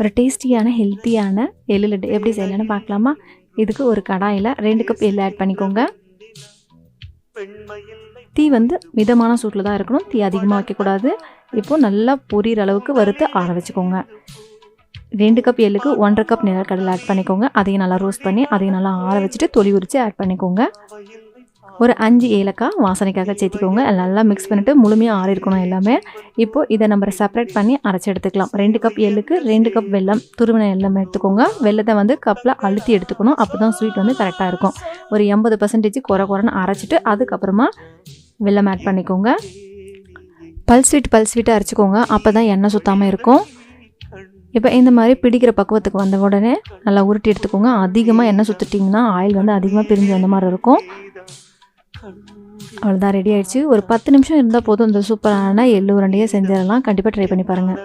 ஒரு டேஸ்டியான ஹெல்த்தியான எள்ளு லட்டு. எப்படி செய்யலாம்னு பார்க்கலாமா? இதுக்கு ஒரு கடாயில் ரெண்டு கப் எள்ளு ஆட் பண்ணிக்கோங்க. தீ வந்து மிதமான சூட்டில் தான் இருக்கணும். தீ அதிகமாக வைக்கக்கூடாது. இப்போது நல்லா பொரியிற அளவுக்கு வறுத்து ஆற வச்சுக்கோங்க. ரெண்டு கப் எள்ளுக்கு ஒன்றரை கப் நிலக்கடலை ஆட் பண்ணிக்கோங்க. அதையும் நல்லா ரோஸ்ட் பண்ணி அதையும் நல்லா ஆற வச்சுட்டு தொலி உரித்து ஆட் பண்ணிக்கோங்க. ஒரு அஞ்சு ஏலக்காய் வாசனைக்காக சேர்த்திக்கோங்க. நல்லா மிக்ஸ் பண்ணிவிட்டு முழுமையாக ஆறி இருக்கணும் எல்லாமே. இப்போது இதை நம்ம செப்பரேட் பண்ணி அரைச்சி எடுத்துக்கலாம். ரெண்டு கப் எள்ளுக்கு ரெண்டு கப் வெல்லம் துருவின வெல்லம் எடுத்துக்கோங்க. வெள்ளத்தை வந்து கப்பில் அழுத்தி எடுத்துக்கணும். அப்போ தான் ஸ்வீட் வந்து கரெக்டாக இருக்கும். ஒரு எண்பது பர்சன்டேஜ் குறை குறைன்னு அரைச்சிட்டு அதுக்கப்புறமா வெல்லம் ஆட் பண்ணிக்கோங்க. பல் ஸ்வீட் பல் ஸ்வீட்டாக அரைச்சிக்கோங்க. அப்போ தான் எண்ணெய் சுத்தாமல் இருக்கும். இப்போ இந்த மாதிரி பிடிக்கிற பக்குவத்துக்கு வந்த உடனே நல்லா உருட்டி எடுத்துக்கோங்க. அதிகமாக எண்ணெய் சுற்றிட்டிங்கன்னா ஆயில் வந்து அதிகமாக பிரிஞ்சு வந்த மாதிரி இருக்கும். அவ்வளோதான் ரெடி ஆயிடுச்சு. ஒரு பத்து நிமிஷம் இருந்தால் போதும். இந்த சூப்பரான எள்ளு உருண்டையை செஞ்சிடலாம் கண்டிப்பாக ட்ரை பண்ணி பாருங்கள்